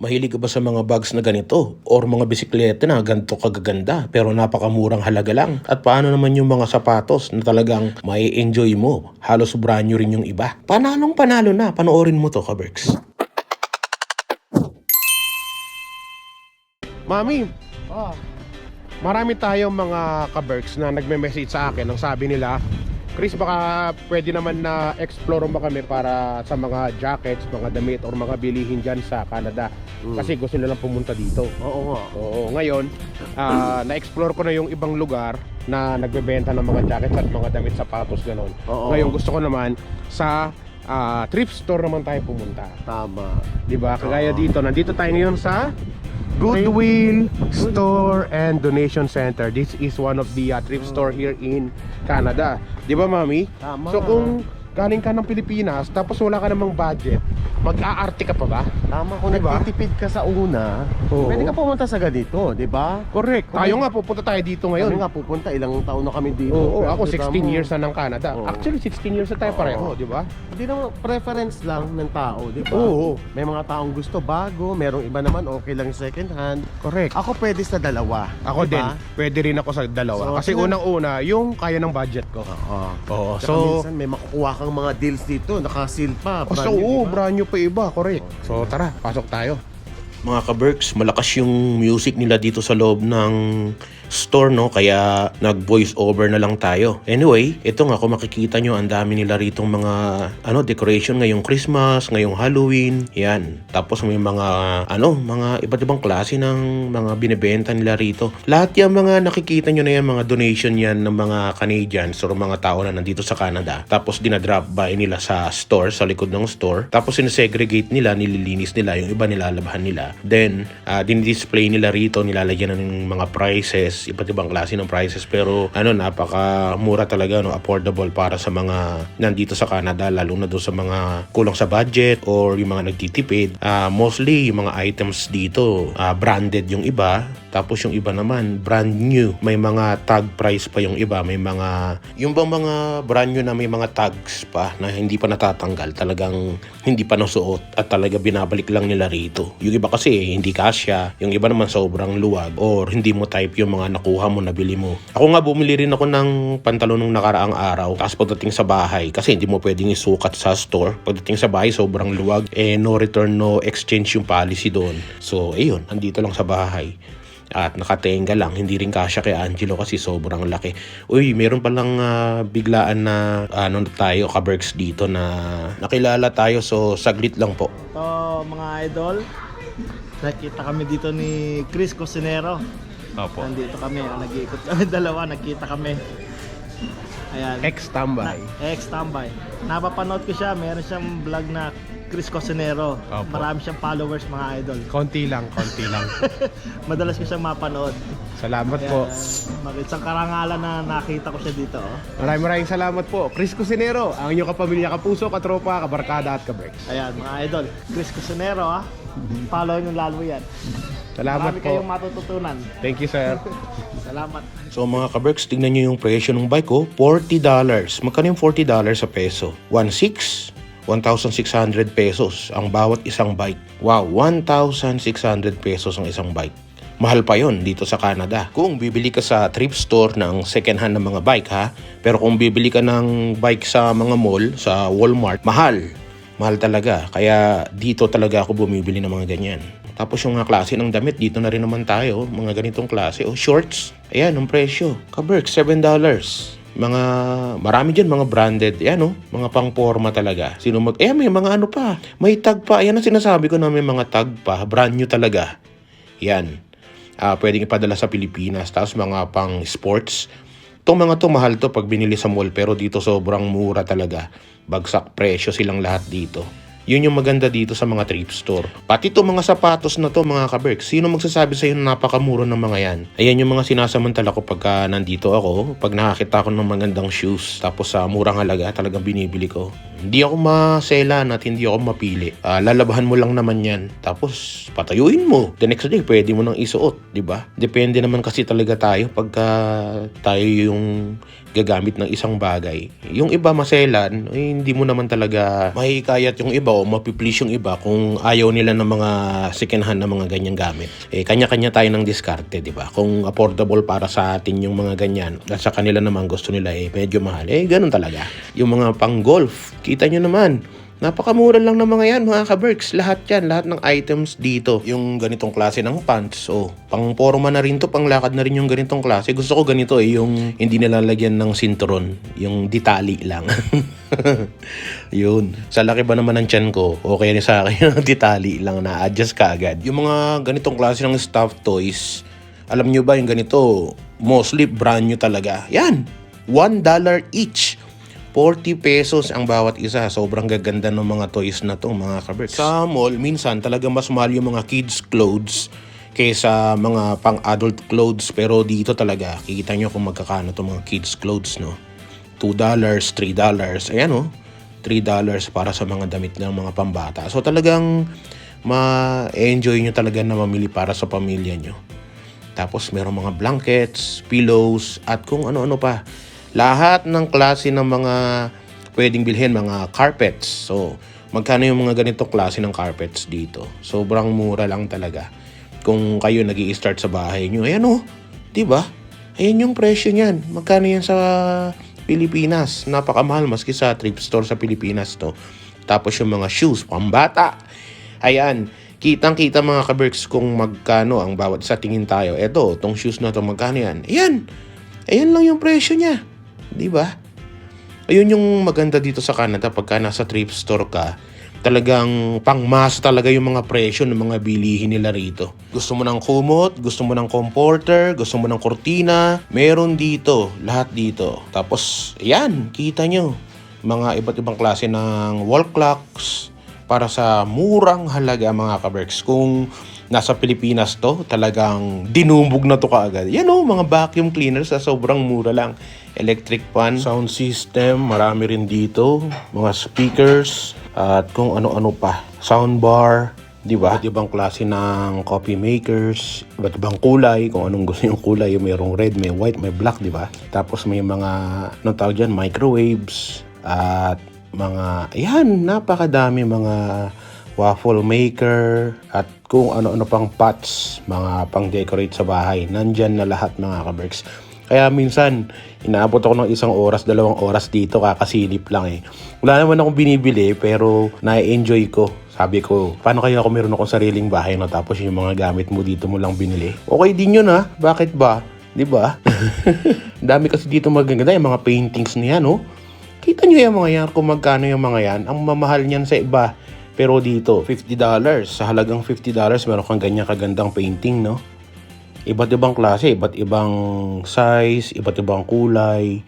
Mahilig ka ba sa mga bags na ganito? Or mga bisikleta na ganito kagaganda pero napakamurang halaga lang? At paano naman yung mga sapatos na talagang may enjoy mo? Halos brand new rin yung iba. Panalong panalo na. Panoorin mo to, Kaberks. Mami, Oh, marami tayong mga kaberks na nagme-message sa akin. Ang sabi nila, Chris, baka pwede naman na explore mo kami para sa mga jackets, mga damit, or mga bilihin dyan sa Canada. Kasi gusto nilang pumunta dito. oo nga. Oo, ngayon, ah, na-explore ko na yung ibang lugar na nagbebenta ng mga jackets at mga damit sapatos ganon. Oo. Ngayon gusto ko naman sa ah, thrift store naman tayo pumunta. Tama. 'Di ba? Kagaya Oo. dito, nandito tayo ngayon sa Goodwill Store and Donation Center. This is one of the uh, thrift store here in Canada. 'Di ba, Mami? Tama. So kung galing ka ng Pilipinas tapos wala ka namang budget, mag-aarte ka pa ba? Tama kung Diba? nagtitipid ka sa una, Oo. pwede ka pumunta sa ganito, di ba? Correct. Tayo nga pupunta tayo dito ngayon. Kami nga pupunta, ilang taon na kami dito. Oo, Pero ako kita 16 mo, years na ng Canada. Oo. Actually, 16 years na tayo pareho, di ba? Hindi naman preference lang ng tao, di ba? Oo. May mga taong gusto bago, merong iba naman okay lang yung second hand. Correct. Ako pwede sa dalawa. Ako di din, pwede rin ako sa dalawa. So, Kasi unang-una, yung kaya ng budget ko. Oo. Oo, Tsaka so... minsan may makukuha kang mga deals dito, naka-seal pa. Oh, brand so, new, oo, brand new pa iba, correct. So, tara, pasok tayo. Mga ka-Berks, malakas yung music nila dito sa loob ng store, no? Kaya nag-voice over na lang tayo. Anyway, ito nga, kung makikita nyo, ang dami nila ritong mga, ano, decoration ngayong Christmas, ngayong Halloween, yan. Tapos may mga, ano, mga iba't ibang klase ng mga binibenta nila rito. Lahat yung mga nakikita nyo na yan, mga donation yan ng mga Canadians or mga tao na nandito sa Canada. Tapos dinadrop by nila sa store, sa likod ng store. Tapos sinesegregate nila, nililinis nila, yung iba nilalabahan nila. Then, uh, dinidisplay nila rito, nilalagyan ng mga prices, iba't ibang klase ng prices. Pero, ano, napaka mura talaga, no? affordable para sa mga nandito sa Canada, lalo na doon sa mga kulang sa budget or yung mga nagtitipid. Ah, mostly, yung mga items dito, ah, branded yung iba. Tapos yung iba naman, brand new. May mga tag price pa yung iba. May mga, yung bang mga brand new na may mga tags pa na hindi pa natatanggal. Talagang hindi pa nasuot at talaga binabalik lang nila rito. Yung iba kasi hindi kasya. Yung iba naman sobrang luwag or hindi mo type yung mga nakuha mo, nabili mo. Ako nga bumili rin ako ng pantalon nung nakaraang araw. Tapos pagdating sa bahay, kasi hindi mo pwedeng isukat sa store. Pagdating sa bahay, sobrang luwag. Eh, no return, no exchange yung policy doon. So, ayun, andito lang sa bahay at nakatenga lang. Hindi rin kasya kay Angelo kasi sobrang laki. Uy, meron palang ah, biglaan na ano tayo, kaberks dito na nakilala tayo. So, saglit lang po. To mga idol, nakita kami dito ni Chris Cosinero. Opo. Nandito kami, ah, nag-iikot kami dalawa, nakita kami. Ayan. Ex-tambay. Na, ex-tambay. Napapanood ko siya, meron siyang vlog na Chris Cosinero. Opo. Marami siyang followers mga idol. Konti lang, konti lang. Madalas ko siyang mapanood. Salamat Kaya, po. Isang karangalan na nakita ko siya dito. Oh. Maraming maraming salamat po. Chris Cusinero, ang inyong kapamilya, kapuso, katropa, kabarkada at kaberks. Ayan mga idol, Chris Cosinero ah. Follow nyo lalo yan. Salamat Marami po. kayong matututunan. Thank you, sir. Salamat. So mga kaberks, tingnan nyo yung presyo ng bike ko. $40. Magkano yung $40 sa peso? 1.6? 1,600 pesos ang bawat isang bike. Wow, 1,600 pesos ang isang bike. Mahal pa yon dito sa Canada. Kung bibili ka sa thrift store ng second hand ng mga bike ha, pero kung bibili ka ng bike sa mga mall, sa Walmart, mahal. Mahal talaga. Kaya dito talaga ako bumibili ng mga ganyan. Tapos yung mga klase ng damit, dito na rin naman tayo. Mga ganitong klase. O shorts. Ayan, ang presyo. Kaberk, $7. Mga, marami dyan, mga branded. Ayan o, mga pang-forma talaga. Sino mag, eh, may mga ano pa. May tag pa. Ayan ang sinasabi ko na may mga tag pa. Brand new talaga. Yan. Ah, pwedeng ipadala sa Pilipinas. Tapos mga pang sports. Itong mga to mahal to pag binili sa mall pero dito sobrang mura talaga. Bagsak presyo silang lahat dito. Yun yung maganda dito sa mga thrift store. Pati to mga sapatos na to mga kaberk. Sino magsasabi sa na napakamura ng mga yan? Ayan yung mga sinasamantala ko pagka nandito ako. Pag nakakita ko ng magandang shoes. Tapos sa murang halaga talagang binibili ko. Hindi ako maselan at hindi ako mapili. Ah, lalabahan mo lang naman yan. Tapos patayuin mo. The next day pwede mo nang isuot. 'di ba? Depende naman kasi talaga tayo pagka tayo yung gagamit ng isang bagay. Yung iba maselan, eh, hindi mo naman talaga mahikayat yung iba o mapiplease yung iba kung ayaw nila ng mga second hand na mga ganyang gamit. Eh, kanya-kanya tayo ng diskarte, di ba? Kung affordable para sa atin yung mga ganyan, at sa kanila naman gusto nila eh medyo mahal. Eh, ganun talaga. Yung mga pang golf, kita nyo naman, Napakamura lang ng mga yan, mga ka-Berks. Lahat yan, lahat ng items dito. Yung ganitong klase ng pants, oh, pang forma na rin to, pang lakad na rin yung ganitong klase. Gusto ko ganito eh, yung hindi nilalagyan ng sinturon, yung ditali lang. Yun. Sa laki ba naman ng tiyan ko, okay na sa akin yung ditali lang na adjust ka agad. Yung mga ganitong klase ng stuffed toys, alam nyo ba yung ganito, mostly brand new talaga. Yan, $1 each. 40 pesos ang bawat isa. Sobrang gaganda ng mga toys na to, mga kaberks. Sa mall, minsan talaga mas mahal yung mga kids clothes kaysa mga pang-adult clothes. Pero dito talaga, kikita nyo kung magkakano to mga kids clothes, no? $2, $3. Ayan, oh. $3 para sa mga damit ng mga pambata. So talagang ma-enjoy nyo talaga na mamili para sa pamilya nyo. Tapos meron mga blankets, pillows, at kung ano-ano pa. Lahat ng klase ng mga pwedeng bilhin, mga carpets. So, magkano yung mga ganitong klase ng carpets dito? Sobrang mura lang talaga. Kung kayo nag start sa bahay nyo, ayan o, di ba? Ayan yung presyo niyan. Magkano yan sa Pilipinas? Napakamahal maski sa thrift store sa Pilipinas to. Tapos yung mga shoes, pambata. Ayan, kitang-kita mga kaberks kung magkano ang bawat sa tingin tayo. Eto, tong shoes na to, magkano yan? Ayan, ayan lang yung presyo niya. Di ba? Ayun yung maganda dito sa Canada pagka nasa thrift store ka. Talagang pangmas talaga yung mga presyo ng mga bilihin nila rito. Gusto mo ng kumot, gusto mo ng comforter, gusto mo ng kortina, meron dito, lahat dito. Tapos, yan, kita nyo. Mga iba't ibang klase ng wall clocks para sa murang halaga mga kaberks. Kung nasa Pilipinas to, talagang dinumog na to kaagad. Yan o, mga vacuum cleaners sa sobrang mura lang. Electric fan, sound system, marami rin dito. Mga speakers, at kung ano-ano pa. Soundbar, di ba? Iba't ibang klase ng coffee makers, iba't ibang kulay, kung anong gusto yung kulay. Mayroong red, may white, may black, di ba? Tapos may mga, anong tawag dyan, microwaves, at mga, ayan, napakadami mga waffle maker, at kung ano-ano pang pots, mga pang-decorate sa bahay. Nandyan na lahat mga kaberks. Kaya minsan, inaabot ako ng isang oras, dalawang oras dito, kakasilip lang eh. Wala naman akong binibili, pero na-enjoy ko. Sabi ko, paano kaya ako meron akong sariling bahay no? Tapos yung mga gamit mo dito mo lang binili. Okay din yun ha. Bakit ba? Di ba? Dami kasi dito magaganda yung mga paintings niya, no? Kita nyo yung mga yan, kung magkano yung mga yan. Ang mamahal niyan sa iba. Pero dito, $50. Sa halagang $50, meron kang ganyan kagandang painting, no? Iba't ibang klase, iba't ibang size, iba't ibang kulay.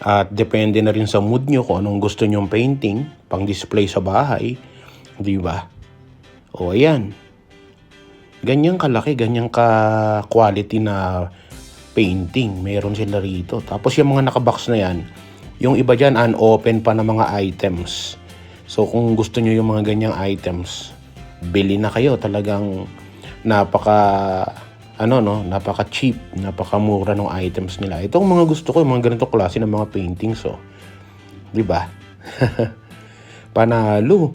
At depende na rin sa mood nyo kung anong gusto nyong painting, pang display sa bahay. Di ba? O ayan. Ganyang kalaki, ganyang ka-quality na painting. Meron sila rito. Tapos yung mga nakabox na yan, yung iba dyan unopen pa na mga items. So kung gusto nyo yung mga ganyang items, bili na kayo. Talagang napaka ano no, napaka cheap, napaka mura ng items nila. Ito ang mga gusto ko, yung mga ganito klase ng mga paintings oh. 'Di ba? Panalo.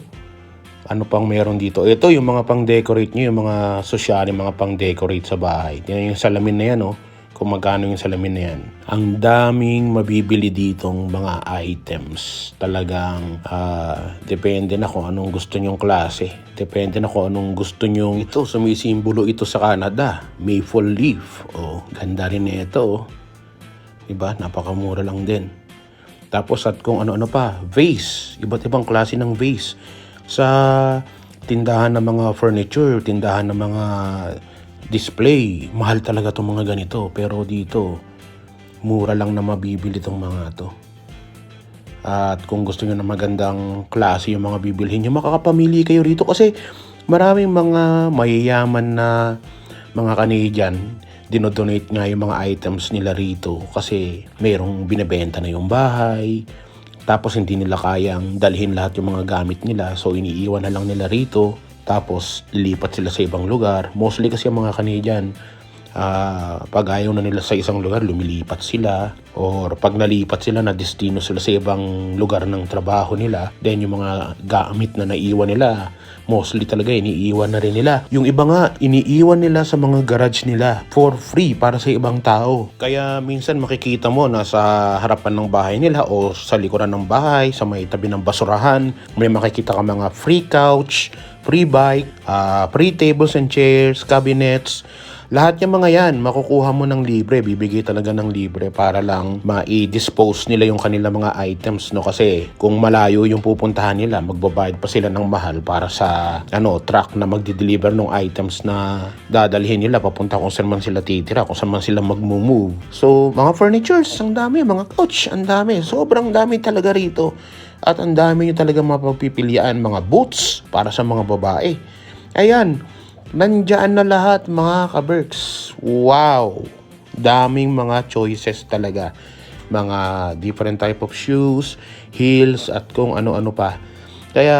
Ano pang meron dito? Ito yung mga pang-decorate nyo, yung mga social, yung mga pang-decorate sa bahay. Yan yung salamin na yan, oh. Kung magkano yung salamin na yan. Ang daming mabibili ditong mga items. Talagang ah, depende na kung anong gusto nyong klase. Depende na kung anong gusto nyong... Ito, sumisimbolo ito sa Canada. Maple leaf. Oh, ganda rin na ito, oh. Diba? Napakamura lang din. Tapos at kung ano-ano pa, vase. Iba't ibang klase ng vase. Sa tindahan ng mga furniture, tindahan ng mga display, mahal talaga itong mga ganito. Pero dito, mura lang na mabibili itong mga to. At kung gusto nyo na magandang klase yung mga bibilhin nyo, makakapamili kayo rito kasi maraming mga mayayaman na mga Canadian dinodonate nga yung mga items nila rito kasi merong binebenta na yung bahay tapos hindi nila kayang dalhin lahat yung mga gamit nila so iniiwan na lang nila rito tapos lilipat sila sa ibang lugar mostly kasi yung mga Canadian Ah, pag ayaw na nila sa isang lugar, lumilipat sila. Or pag nalipat sila na destino sila sa ibang lugar ng trabaho nila, then yung mga gamit na naiwan nila, mostly talaga iniiwan na rin nila. Yung iba nga, iniiwan nila sa mga garage nila for free para sa ibang tao. Kaya minsan makikita mo na sa harapan ng bahay nila o sa likuran ng bahay, sa may tabi ng basurahan, may makikita ka mga free couch, free bike, ah, free tables and chairs, cabinets, lahat yung mga yan, makukuha mo ng libre, bibigay talaga ng libre para lang ma-dispose nila yung kanila mga items, no? Kasi kung malayo yung pupuntahan nila, magbabayad pa sila ng mahal para sa, ano, truck na magdi-deliver ng items na dadalhin nila papunta kung saan man sila titira, kung saan man sila magmumove. So, mga furnitures, ang dami, mga couch, ang dami. Sobrang dami talaga rito. At ang dami nyo talaga mapagpipilian, mga boots para sa mga babae. Ayan, Nandiyan na lahat mga kaberks. Wow! Daming mga choices talaga. Mga different type of shoes, heels, at kung ano-ano pa. Kaya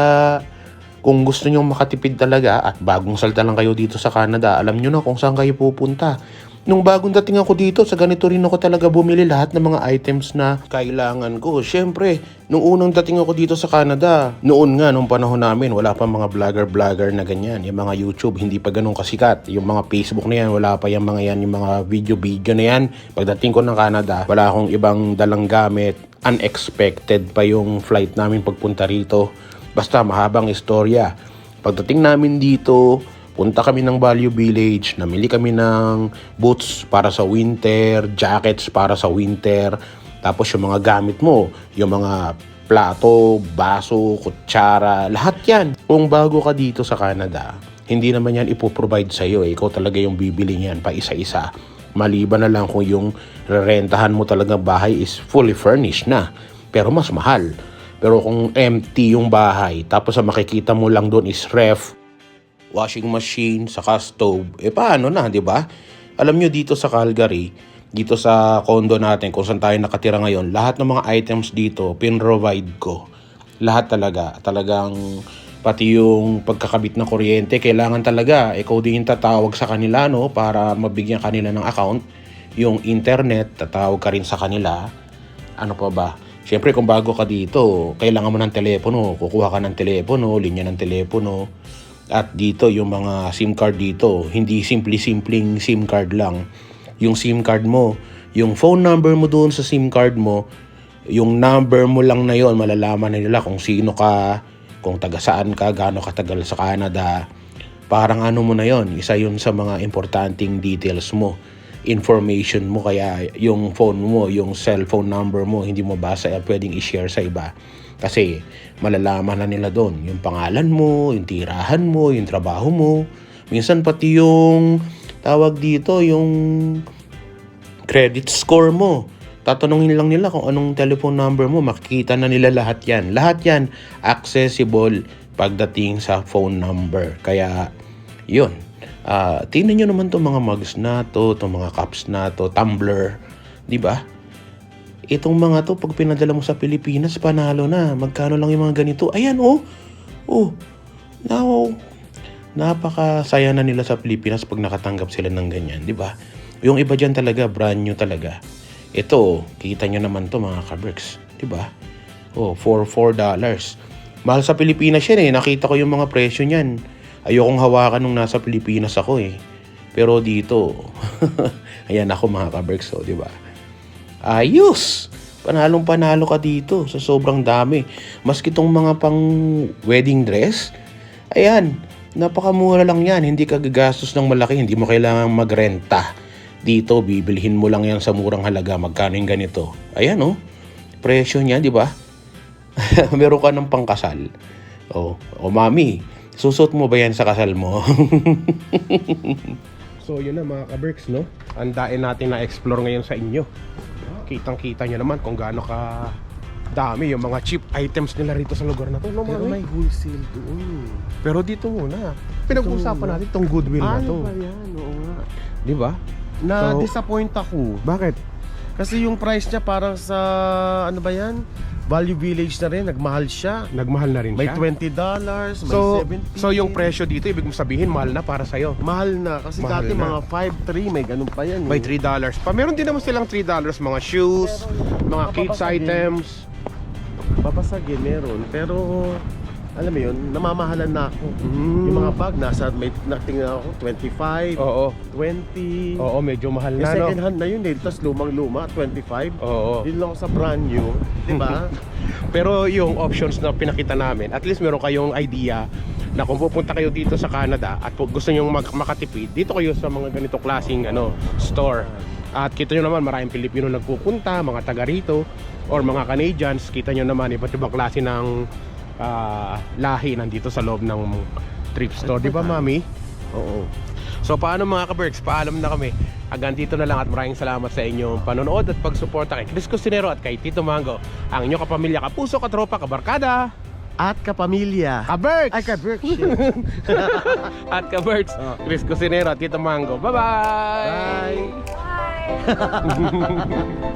kung gusto nyo makatipid talaga at bagong salta lang kayo dito sa Canada, alam nyo na kung saan kayo pupunta. Nung bagong dating ako dito, sa ganito rin ako talaga bumili lahat ng mga items na kailangan ko. Siyempre, nung unang dating ako dito sa Canada, noon nga, nung panahon namin, wala pa mga vlogger-vlogger na ganyan. Yung mga YouTube, hindi pa ganun kasikat. Yung mga Facebook na yan, wala pa yung mga yan, yung mga video-video na yan. Pagdating ko ng Canada, wala akong ibang dalang gamit. Unexpected pa yung flight namin pagpunta rito. Basta mahabang istorya. Pagdating namin dito, punta kami ng Value Village, namili kami ng boots para sa winter, jackets para sa winter, tapos yung mga gamit mo, yung mga plato, baso, kutsara, lahat yan. Kung bago ka dito sa Canada, hindi naman yan ipoprovide sa'yo. Eh. Ikaw talaga yung bibili niyan pa isa-isa. Maliban na lang kung yung rerentahan mo talaga bahay is fully furnished na. Pero mas mahal. Pero kung empty yung bahay, tapos ang makikita mo lang doon is ref, washing machine, saka stove, eh paano na, di ba? Alam nyo dito sa Calgary, dito sa condo natin kung saan tayo nakatira ngayon, lahat ng mga items dito, pin-provide ko. Lahat talaga. Talagang pati yung pagkakabit ng kuryente, kailangan talaga, ikaw din yung tatawag sa kanila, no, para mabigyan kanila ng account. Yung internet, tatawag ka rin sa kanila. Ano pa ba? Siyempre, kung bago ka dito, kailangan mo ng telepono. Kukuha ka ng telepono, linya ng telepono. At dito, yung mga SIM card dito, hindi simple-simpleng SIM card lang. Yung SIM card mo, yung phone number mo doon sa SIM card mo, yung number mo lang na yon malalaman nila kung sino ka, kung taga saan ka, gaano katagal sa Canada. Parang ano mo na yon isa yun sa mga importanting details mo information mo kaya yung phone mo, yung cellphone number mo, hindi mo basta pwedeng i-share sa iba. Kasi malalaman na nila doon yung pangalan mo, yung tirahan mo, yung trabaho mo. Minsan pati yung tawag dito, yung credit score mo. Tatanungin lang nila kung anong telephone number mo, makikita na nila lahat yan. Lahat yan accessible pagdating sa phone number. Kaya, yun. Ah, tingnan nyo naman itong mga mugs na to, itong mga cups na to, tumbler. Di ba? Itong mga to, pag pinadala mo sa Pilipinas, panalo na. Magkano lang yung mga ganito? Ayan, oh. Oh. Now, napakasaya na nila sa Pilipinas pag nakatanggap sila ng ganyan, di ba? Yung iba dyan talaga, brand new talaga. Ito, kita nyo naman to mga kabricks, di ba? Oh, for $4 dollars. Mahal sa Pilipinas yan eh. Nakita ko yung mga presyo niyan. Ayokong hawakan nung nasa Pilipinas ako eh. Pero dito, ayan ako mga kabricks, oh, di ba? Ayos! Panalong panalo ka dito sa sobrang dami. Maski tong mga pang wedding dress, ayan, napakamura lang yan. Hindi ka gagastos ng malaki, hindi mo kailangan magrenta. Dito, bibilhin mo lang yan sa murang halaga. Magkano yung ganito? Ayan oh, presyo niya, di ba? Meron ka ng pangkasal. Oh, oh mami, susot mo ba yan sa kasal mo? So yun na mga ka-Berks, no? Andain natin na explore ngayon sa inyo. Kitang-kita nyo naman kung gaano ka dami yung mga cheap items nila rito sa lugar na to. No, Pero may wholesale doon. Pero dito muna. Pinag-usapan natin tong goodwill na to. Ano ba yan? Oo nga. Di ba? Na-disappoint ako. Bakit? Kasi yung price niya parang sa, ano ba yan? Value Village na rin, nagmahal siya. Nagmahal na rin May siya. $20, dollars, may So, 70. so yung presyo dito, ibig mo sabihin, mahal na para sa'yo. Mahal na. Kasi Mahal dati na. mga 5.3, may ganun pa yan. May eh. $3 pa. Meron din naman silang $3 mga shoes, mga kids items. Papasagin, meron. Pero, alam mo yun, namamahalan na ako. Mm. Yung mga bag, nasa, may natingnan ako, 25, Oo. 20. Oo, medyo mahal Yung na, no? second hand na yun eh. Tapos lumang-luma, 25. Oo. Yun lang ako sa brand new. Di ba? Pero yung options na pinakita namin, at least meron kayong idea na kung pupunta kayo dito sa Canada at kung gusto nyo mag- makatipid, dito kayo sa mga ganito klaseng ano, store. At kita nyo naman maraming Pilipino nagpupunta, mga taga rito, or mga Canadians, kita nyo naman iba't ibang klase ng ah, lahi nandito sa loob ng trip store. Di ba, Mami? Oo. So paano mga ka-Berks, paalam na kami. Hanggang dito na lang at maraming salamat sa inyong panonood at pagsuporta kay Chris Cusinero at kay Tito Mango. Ang inyong kapamilya, kapuso, katropa, kabarkada, At kapamilya. ka-Berks! Ay, ka-Berks. at ka-Berks, Oh. Chris Cusinero at Tito Mango. Bye-bye!